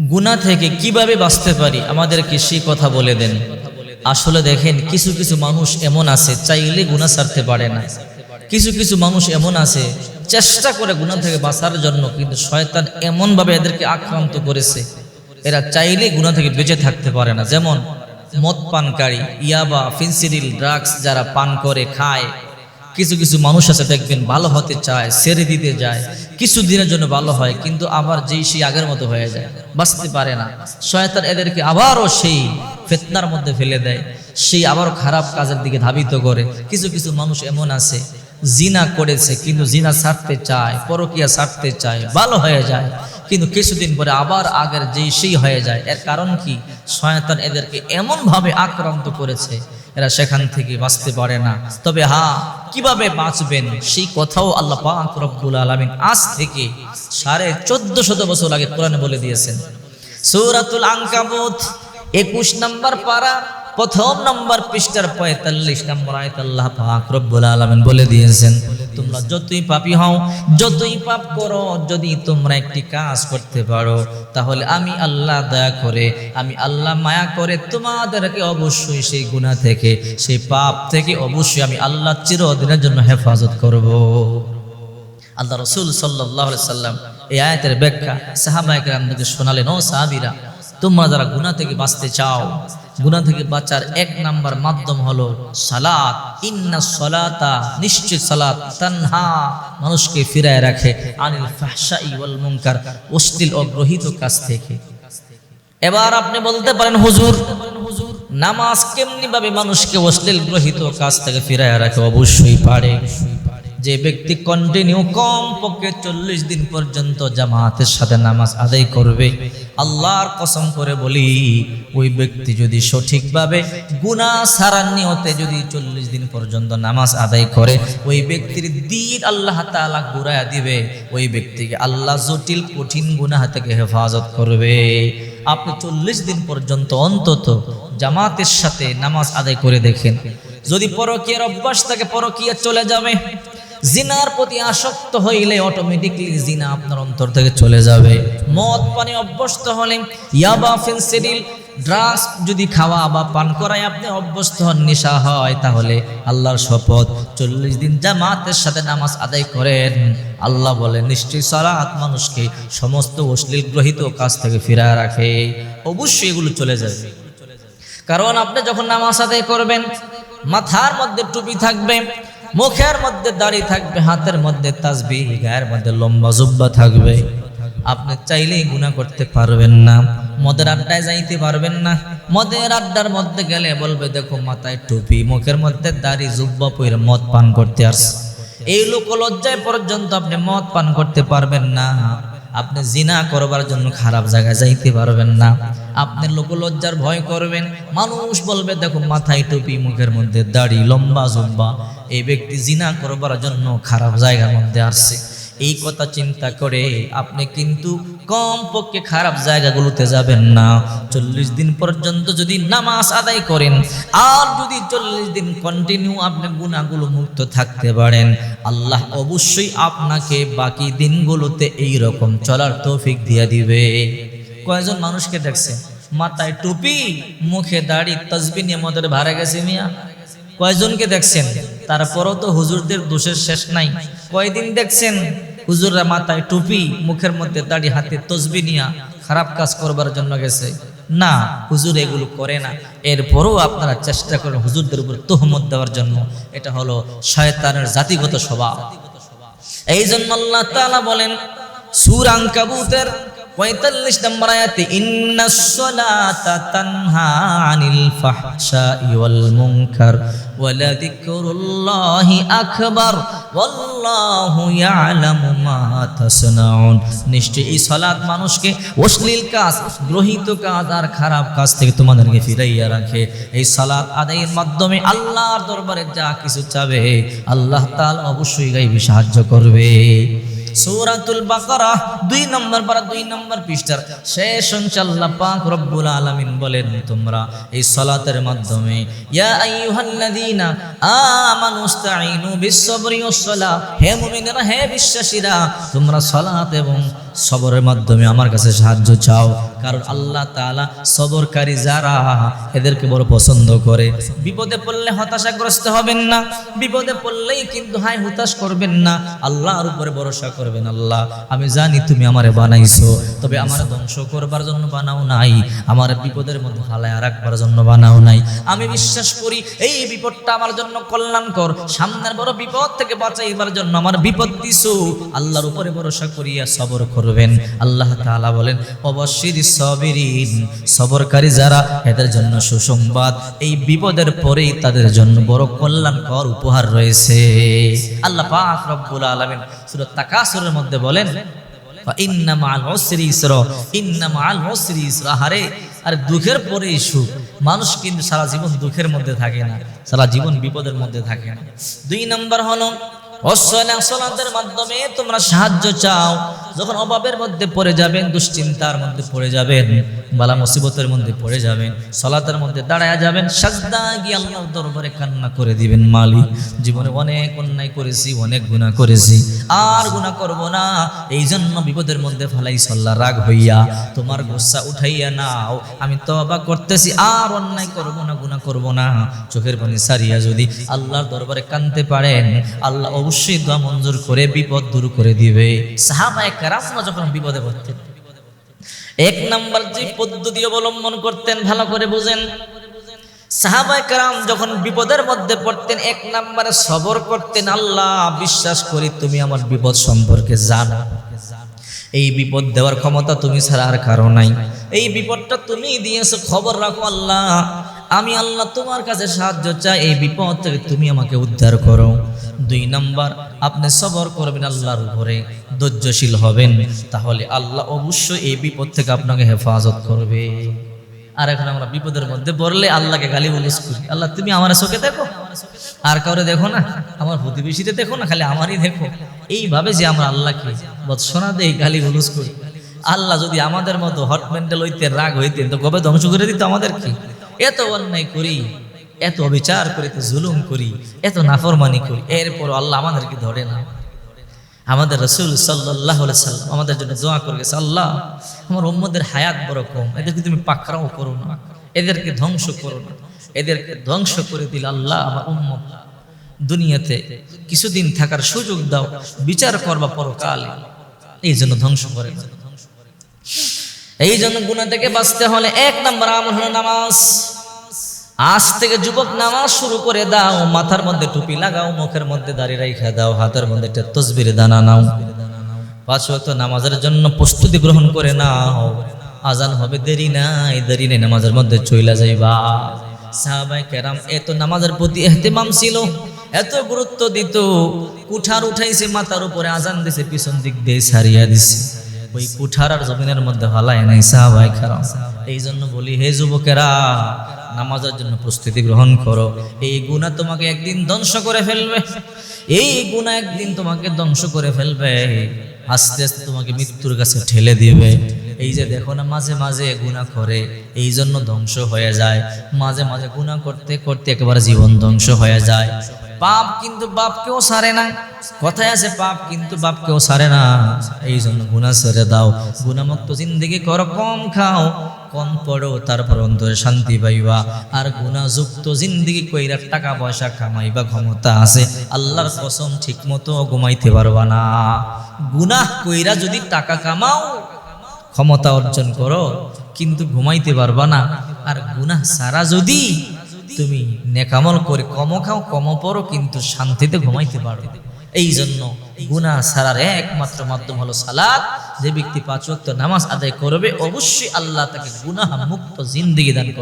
গুণা থেকে কীভাবে বাঁচতে পারি? আমাদেরকে সেই কথা বলে দেন। আসলে দেখেন, কিছু কিছু মানুষ এমন আছে, চাইলে গুণা ছাড়তে পারে না। কিছু কিছু মানুষ এমন আছে, চেষ্টা করে গুণা থেকে বাঁচার জন্য, কিন্তু শয়তান এমনভাবে এদেরকে আক্রান্ত করেছে। এরা চাইলে গুণা থেকে বেঁচে থাকতে পারে না। যেমন মদ পানকারী, ইয়াবা ফিনসিডিল ড্রাগস যারা পান করে, খায়। কিছু কিছু মানুষ আছে, দেখবেন ভালো হতে চায়, ছেড়ে দিতে যায়। কিছু দিনের জন্য ভালো হয়, কিন্তু আবার যেই সেই আগের মতো হয়ে যায়, বাঁচতে পারে না। শয়তান এদেরকে আবারও সেই ফেতনার মধ্যে ফেলে দেয়, সেই আবারও খারাপ কাজের দিকে ধাবিত করে। কিছু কিছু মানুষ এমন আছে, জিনা করেছে, কিন্তু জিনা ছাড়তে চায়, পরকিয়া ছাড়তে চায়, ভালো হয়ে যায়। কিন্তু কিছুদিন পরে আবার আগের যেই সেই হয়ে যায়। এর কারণ কি? শয়তান এদেরকে এমনভাবে আক্রান্ত করেছে এরা সেখান থেকে বাঁচতে পারে না। তবে হা, কীভাবে বাঁচবেন? সেই কথাও আল্লাহ পাক রব্বুল আলামিন আজ থেকে সাড়ে চোদ্দ শত বছর আগে কোরআনে বলে দিয়েছেন। সৌরাতুল আনকাবুত একুশ নম্বর পারা প্রথম নম্বর পৃষ্ঠার পঁয়তাল্লিশ নম্বর আয়াত আল্লাহ পাক রব্বুল আলামিন বলে দিয়েছেন, তোমরা যতই পাপী হও, যতই পাপ করো, যদি তোমরা একটি কাজ করতে পারো, তাহলে আমি আল্লাহ দয়া করে, আমি আল্লাহ মায়া করে তোমাদেরকে অবশ্যই সেই গুনাহ থেকে, সেই পাপ থেকে অবশ্যই আমি আল্লাহ চিরদিনের জন্য হেফাজত করব। আল্লাহ রসুল সাল্লাহ সাল্লাম এই আয়াতের ব্যাখ্যা সাহাবাহিক রামদেরকে শোনালেন, ও সাহাবিরা তোমরা যারা গুণা থেকে বাঁচতে চাও গুণা থেকে বাঁচার এক নাম্বার মাধ্যম হলো সালাত। ইন্না সলাতা, নিশ্চিত সালাত তানহা, মানুষকে ফিরায় রাখে। আনিল ফাহশাই ওয়াল মুনকার, অশ্লীল অগ্রহিত কাজ থেকে। এবার আপনি বলতে পারেন, হুজুর, নামাজ কেমনি ভাবে মানুষকে অশ্লীল গ্রহিত কাজ থেকে ফিরায় রাখে? অবশ্যই পারে। যে ব্যক্তি কন্টিনিউ কম পক্ষে চল্লিশ দিন পর্যন্ত জামাতের সাথে নামাজ আদায় করবে, আল্লাহর কসম করে বলি, ওই ব্যক্তি যদি সঠিকভাবে গুণা সারার নিয়তে যদি চল্লিশ দিন পর্যন্ত নামাজ আদায় করে, ওই ব্যক্তির দিন আল্লাহ তাআলা ঘুরাইয়া দিবে, ওই ব্যক্তিকে আল্লাহ জটিল কঠিন গুনাহ থেকে হেফাজত করবে। আপনি চল্লিশ দিন পর্যন্ত অন্তত জামাতের সাথে নামাজ আদায় করে দেখেন, যদি পরকীয়ার অভ্যাস থাকে, পরকীয়া চলে যাবে। জিনার প্রতি আসক্ত হইলে অটোমেটিকলি জিনা আপনার অন্তর থেকে চলে যাবে। মদ পানি অভ্যস্ত হলে ইয়াবা ফেন্সিডিল ড্রাগস যদি খাওয়া বা পান করায় আপনি অভ্যস্ত হন, নেশা হয়, তাহলে আল্লাহর শপথ। চল্লিশ দিন জামাতের সাথে নামাজ আদায় করেন। আল্লাহ বলে নিশ্চয়ই সালাত মানুষকে সমস্ত অশ্লীল গ্রহিত কাজ থেকে ফিরায় রাখে। অবশ্যই এগুলো চলে যাবে। কারণ আপনি যখন নামাজ আদায় করবেন, মাথার মধ্যে টুপি থাকবে মুখের মধ্যে দাড়ি থাকবে, হাতের মধ্যে তাজবি, গায়ের মধ্যে লম্বা জুব্বা থাকবে। আপনি চাইলেই গুণা করতে পারবেন না। মদের আড্ডায় যাইতে পারবেন না। মদের আড্ডার মধ্যে গেলে বলবে, দেখো, মাথায় টুপি, মুখের মধ্যে দাড়ি, জুব্বা পইরে মদ পান করতে আসছে। এই লোক লজ্জায় পর্যন্ত আপনি মদ পান করতে পারবেন না। আপনি জিনা করবার জন্য খারাপ জায়গায় যাইতে পারবেন না। আপনি লোকলজ্জার ভয় করবেন। মানুষ বলবে, দেখো, মাথায় টুপি, মুখের মধ্যে দাড়ি লম্বা জম্বা এই ব্যক্তি জিনা করবার জন্য খারাপ জায়গার মধ্যে আসছে। এই কথা চিন্তা করে আপনি কিন্তু কম পক্ষে খারাপ জায়গাগুলোতে যাবেন না। চল্লিশ দিন পর্যন্ত যদি নামাজ আদায় করেন, আর যদি চল্লিশ দিন কন্টিনিউ আপনি গুণাগুলো মুক্ত থাকতে পারেন, আল্লাহ অবশ্যই আপনাকে বাকি দিনগুলোতে এই রকম চলার তৌফিক দিয়ে দিবে। কয়জন মানুষকে দেখছেন? মাথায় টুপি, মুখে দাড়ি তসবি নিয়ে মদের ভাড়া গেছে মিয়া। কয়জনকে দেখছেন? তারপরও তো হুজুরদের দোষের শেষ নাই। কয়দিন দেখছেন? হুজুররা মাথায় টুপি, মুখের মধ্যে দাড়ি, হাতে তসবি নিয়া খারাপ কাজ করবার জন্য গেছে। না, হুজুর এগুলো করে না। এরপরও আপনারা চেষ্টা করেন হুজুরদের উপর তোহমত দেওয়ার জন্য। এটা হলো শয়তানের জাতিগত স্বভাব। এই জন্য আল্লাহ তাআলা বলেন, সুরাং আনকাবুতের 45 নম্বর আয়াতে ইন্নাস সালাতা তানহা আনিল ফাহশাই ওয়াল মুনকার ওয়ালা যিকরুল্লাহি আকবার ওয়াল্লাহু ইয়ালামু মা তাসনাউন। নিশ্চয়ই এই সালাত মানুষকে অশ্লীল কাজ, গ্রহিত কাজ আর খারাপ কাজ থেকে তোমাদেরকে ফিরাইয়া রাখে। এই সালাত আদায়ের মাধ্যমে আল্লাহর দরবারে যা কিছু চাবে, আল্লাহ তাআলা অবশ্যই গাইবে, সাহায্য করবে। সূরাতুল বাকারা, দুই নম্বর পারা, দুই নম্বর পৃষ্ঠার শেষ অংশে আল্লাহ পাক রব্বুল আলামিন বলেন তোমরা এই সালাতের মাধ্যমে, ইয়া আমানু বিস-সাবরি হে মুমিনেরা, হে বিশ্বাসীরা, তোমরা সালাত এবং সবরের মাধ্যমে আমার কাছে সাহায্য চাও। কারণ আল্লাহ তাআলা সবরকারী যারা, এদেরকে বড় পছন্দ করে। বিপদে পড়লে হতাশাগ্রস্ত হবেন না, বিপদে পড়লেই কিন্তু হাই হতাশ করবেন না। আল্লাহর উপরে ভরসা করবেন আল্লাহ। আমি জানি তুমি আমারে বানাইছো, তবে আমার ধ্বংস করবার জন্য বানাও নাই, আমার বিপদের মধ্যে ফালায় রাখবার জন্য বানাও নাই। আমি বিশ্বাস করি এই বিপদটা আমার জন্য কল্যাণকর, সামনের বড় বিপদ থেকে বাঁচাইবার জন্য আমার বিপদ দিছো। আল্লাহর উপরে ভরসা করিয়া সবর করবেন। আল্লাহ তাআলা বলেন, অবশ্যই সবিরিন, সবরকারী যারা এদের জন্য সুসংবাদ, এই বিপদের পরেই তাদের জন্য বড় কল্যাণকর উপহার রয়েছে। আল্লাহ পাক রব্বুল আলামিন সূরা তাকাসুরের মধ্যে বলেন আর দুঃখের পরেই সুখ। মানুষ কিন্তু সারা জীবন দুঃখের মধ্যে থাকে না, সারা জীবন বিপদের মধ্যে থাকে না। দুই নম্বর হলো সলাতের মাধ্যমে তোমরা সাহায্য চাও। যখন অভাবের মধ্যে পড়ে যাবেন, দুশ্চিন্তার মধ্যে পড়ে যাবেন, বালা মুসিবতের মধ্যে পড়ে যাবেন, সলাতের মধ্যে দাঁড়ায় যাবেন, সাজদা গিয়ে আল্লাহর দরবারে কান্না করে দিবেন, মালিক, জীবনে অনেক অন্যায় করেছি, অনেক গুনাহ করেছি, আর গুনাহ করব না। এই জন্য বিপদের মধ্যে ফেলাই সল্লা রাগ হইয়া, তোমার গোসা উঠাইয়া নাও। আমি তবা করতেছি, আর অন্যায় করব না, গুনাহ করব না। চোখের পানি সারিয়া যদি আল্লাহর দরবারে কানতে পারেন, আল্লাহ অবশ্যই দোয়া মঞ্জুর করে, বিপদ দূর করে দিবে। সাহাবায়ে কেরামরা যখন বিপদে পড়তেন, এক নাম্বার যে পদ্ধতি অবলম্বন করতেন, ভালো করে বুঝেন। সাহাবায়ে কেরাম যখন বিপদের মধ্যে পড়তেন, এক নাম্বারে সবর করতেন, আল্লাহ বিশ্বাস করি তুমি আমার বিপদ সম্পর্কে জানো। এই বিপদ দেওয়ার ক্ষমতা তুমি ছাড়া আর কারও নাই। এই বিপদটা তুমি দিয়েছ, খবর রাখো আল্লাহ। আমি আল্লাহ তোমার কাছে সাহায্য চাই, এই বিপদ থেকে তুমি আমাকে উদ্ধার করো। দুই নাম্বার, আপনি সবর করবেন আল্লাহর উপরে, ধৈর্যশীল হবেন। তাহলে আল্লাহ অবশ্যই এই বিপদ থেকে আপনাকে হেফাজত করবে। আর এখন আমরা বিপদের মধ্যে পড়লে আল্লাহকে গালি বলিস করি আল্লাহ, তুমি আমার চোখে দেখো। আর কাউরে দেখো না, আমার প্রতিবেশীতে দেখো না, খালি আমারই দেখো। এইভাবে যে আমরা আল্লাহকে বৎসনা দেই গালি বলুস করি আল্লাহ যদি আমাদের মতো হট মেন্টাল হইতে রাগ হইতেন, তো কবে ধ্বংস করে দিত আমাদেরকে এত অন্যায় করি, এত অবিচার করি, এত জুলুম করি, এত নাফরমানি করি, এরপর আল্লাহ আমাদেরকে ধরে না। আমাদের রসুল সাল্লাহ সাল্লাম আমাদের জন্য দোয়া করে গেছে, আল্লাহ, আমার উম্মদের হায়াত বড় কম, এদেরকে তুমি পাকড়াও করো না, এদেরকে ধ্বংস করো না, এদেরকে ধ্বংস করে দিল আল্লাহ আমার উম্মত। দুনিয়াতে কিছুদিন থাকার সুযোগ দাও, বিচার করবা পরকালে। এই জন্য ধ্বংস করে না। এই জন্য গুণা থেকে বাঁচতে হলে এক নম্বর আমল হলো নামাজ। আজ থেকে যুবক নামাজ শুরু করে দাও, মাথার মধ্যে টুপি লাগাও, মুখের মধ্যে দাড়ি রাইখা দাও, হাতের মধ্যে তসবির দানা নাও। পাঁচ ওয়াক্ত নামাজের জন্য প্রস্তুতি গ্রহণ করে নাও। আজান হবে দেরি নাই, দেরি নেই, নামাজের মধ্যে চইলা যাইবা। সাহাবাই কেরাম এত নামাজের প্রতি এহতেমাম ছিল। এত গুরুত্ব দিত, কুঠার উঠাইছে, মাথার উপরে আজান দিছে, পিছন দিক দিয়ে সারিয়া দিছে। ওই কুঠার আর জমিনের মধ্যে হালায় নাই, সাহাবাই কেরাম। এই জন্য বলি, হে যুবকেরা, নামাজের জন্য প্রস্তুতি গ্রহণ করো। এই গুণা তোমাকে একদিন ধ্বংস করে ফেলবে। এই গুণা একদিন তোমাকে ধ্বংস করে ফেলবে। আস্তে আস্তে তোমাকে মৃত্যুর কাছে ঠেলে দিবে। এই যে দেখো না, মাঝে মাঝে গুণা করে এই জন্য ধ্বংস হয়ে যায়। মাঝে মাঝে গুণা করতে করতে একেবারে জীবন ধ্বংস হয়ে যায়। পাপ কিন্তু বাপকেও সারে না। কথায় আছে পাপ কিন্তু বাপকেও সারে না। এই জন্য গুণা ছেড়ে দাও। গুণামুক্ত জিন্দিগি করো, কম খাও। কম পড়ো, তারপর অন্তরে শান্তি পাইবা। আর গুণাযুক্ত জিন্দিগি কইরা টাকা পয়সা কামাইবা ক্ষমতা আছে। আল্লাহর কসম ঠিক মতো ঘুমাইতে পারবা না। গুনাহ কইরা যদি টাকা কামাও, ক্ষমতা অর্জন করো, কিন্তু ঘুমাইতে পারবা না। আর গুনাহ সারা যদি তুমি নেকামল করে কম খাও, কম পড়ো কিন্তু শান্তিতে ঘুমাইতে পারো। এই জন্য গুনাহ সারার একমাত্র মাধ্যম হলো সালাদ যে ব্যক্তি পাঁচ ওয়াক্ত নামাজ আদায় করবে, অবশ্যই আল্লাহ তাকে গুনাহ মুক্ত জিন্দিগি দান করবে।